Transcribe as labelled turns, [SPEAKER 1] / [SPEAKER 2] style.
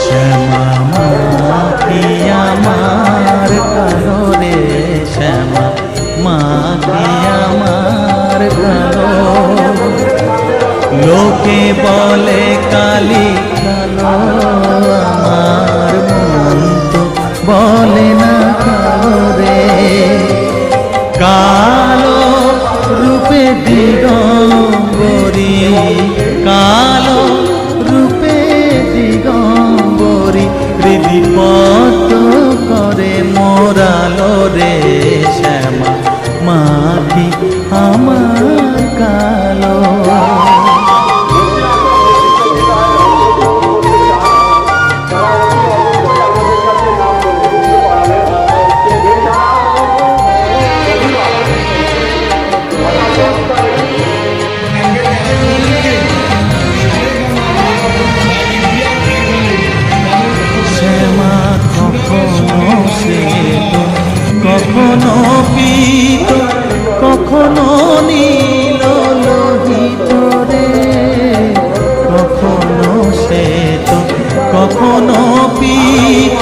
[SPEAKER 1] শ্যামা শ্যামা লোকে বলে কালি আমার মন তো বলে না কালো রে কালো রূপে দিগম্বরী হৃদিপত করে মোরালো রে শ্যামা মাটি আমার কালো। কখনো পিত কখনো নীল লোহিত রে। কখনো শ্বেত কখনো পীত